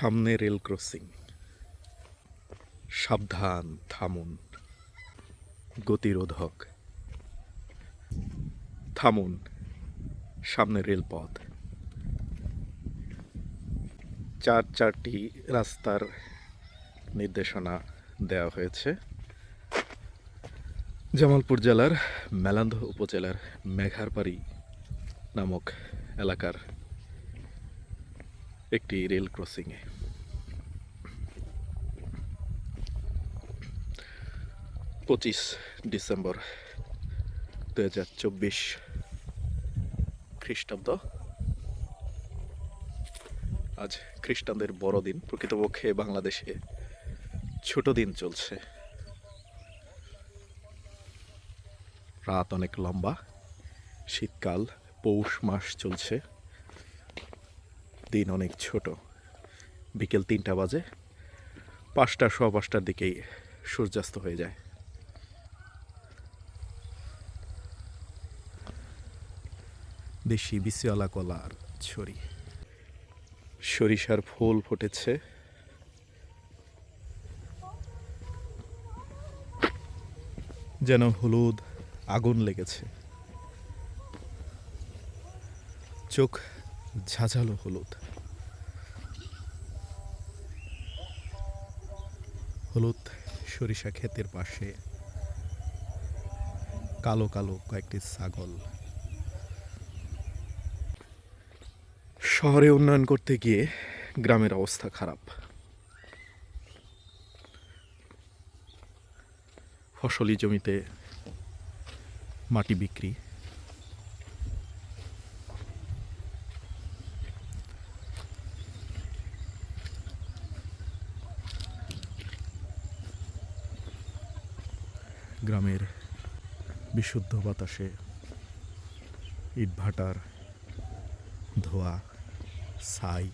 সামনে rail crossing. সাবধান, থামুন। গতিরোধক। থামুন, সামনে রেলপথ। চার চারটি রাস্তার নির্দেশনা দেওয়া হয়েছে। জামালপুর জেলার মেলান্ধ উপজেলার মেঘারপাড়ি নামক এলাকার একটি রেল ক্রসিংয়ে। পঁচিশ ডিসেম্বর দু হাজার চব্বিশ খ্রিস্টাব্দ। আজ খ্রিস্টানদের বড়দিন, প্রকৃতপক্ষে বাংলাদেশে ছোট দিন চলছে। রাত অনেক লম্বা, শীতকাল, পৌষ মাস চলছে। দিন অনেক ছোট। বিকেল তিনটা বাজে। পাঁচটা, সোয়া পাঁচটার দিকেই সূর্যাস্ত হয়ে যায়। দেশি বিসিওয়ালা কলার ছড়ি। সরিষার ফুল ফুটেছে। যেন হলুদ আগুন লেগেছে। চোখ ঝাঝালো হলুদ। হলুদ সরিষা ক্ষেতের পাশে কালো কালো কয়েকটি ছাগল। শহরে উন্নয়ন করতে গিয়ে গ্রামের অবস্থা খারাপ। ফসলি জমিতে মাটি বিক্রি। গ্রামের বিশুদ্ধ বাতাসে ইটভাটার ধোয়া ছাই